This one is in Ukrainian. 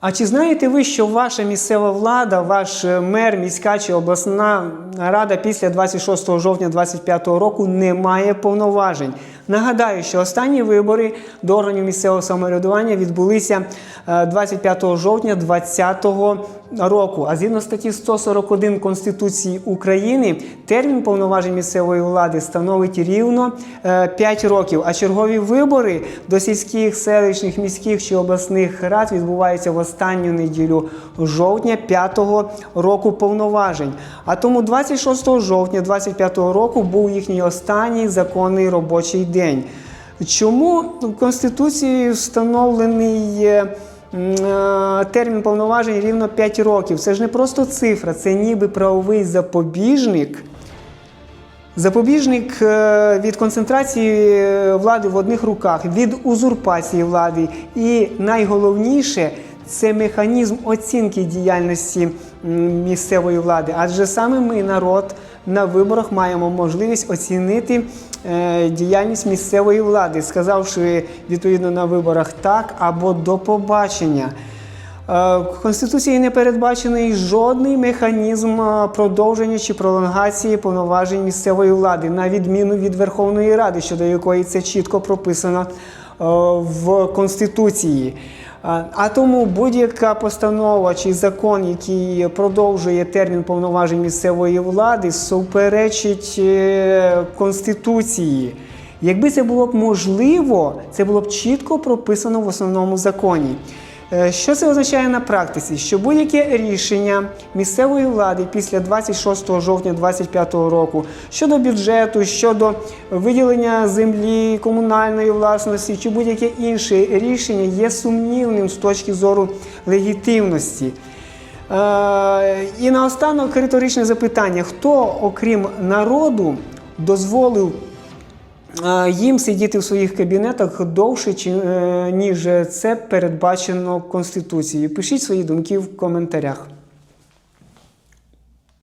А чи знаєте ви, що ваша місцева влада, ваш е, мер, міська чи обласна рада після 26 жовтня 2025 року не має повноважень? Нагадаю, що останні вибори до органів місцевого самоврядування відбулися е, 25 жовтня 2020 року. А згідно статті 141 Конституції України, термін повноважень місцевої влади становить рівно 5 років. А чергові вибори до сільських, селищних, міських чи обласних рад відбуваються в останню неділю жовтня 5-го року повноважень. А тому 26 жовтня 2025 року був їхній останній законний робочий день. Чому в Конституції встановлений е, е, термін повноважень рівно 5 років? Це ж не просто цифра, це ніби правовий запобіжник. Запобіжник е, від концентрації е, влади в одних руках, від узурпації влади. І найголовніше це механізм оцінки діяльності місцевої влади. Адже саме ми, народ, на виборах маємо можливість оцінити е, діяльність місцевої влади, сказавши відповідно на виборах так або до побачення. Е, В Конституції не передбачений жодний механізм е, продовження чи пролонгації повноважень місцевої влади, на відміну від Верховної Ради, щодо якої це чітко прописано в Конституції. А тому будь-яка постанова чи закон, який продовжує термін повноважень місцевої влади, суперечить е, Конституції. Якби це було б можливо, це було б чітко прописано в основному законі. Е, Що це означає на практиці? Що будь-яке рішення місцевої влади після 26 жовтня 2025 року щодо бюджету, щодо виділення землі, комунальної власності чи будь-яке інше рішення є сумнівним з точки зору легітимності. Е, І наостанок риторичне запитання: хто, окрім народу, дозволив їм сидіти в своїх кабінетах довше, е, ніж це передбачено Конституцією? Пишіть свої думки в коментарях.